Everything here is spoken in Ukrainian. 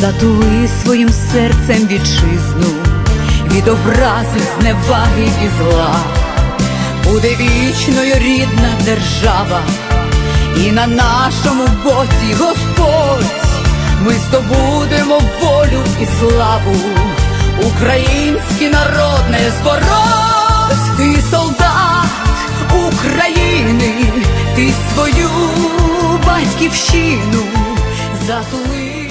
затули своїм серцем вітчизну від образи, зневаги і зла, буде вічною рідна держава, і на нашому боці Господь. Ми здобудемо волю і славу, український народ не збороть. Ти солдат України, ти свою батьківщину затулив.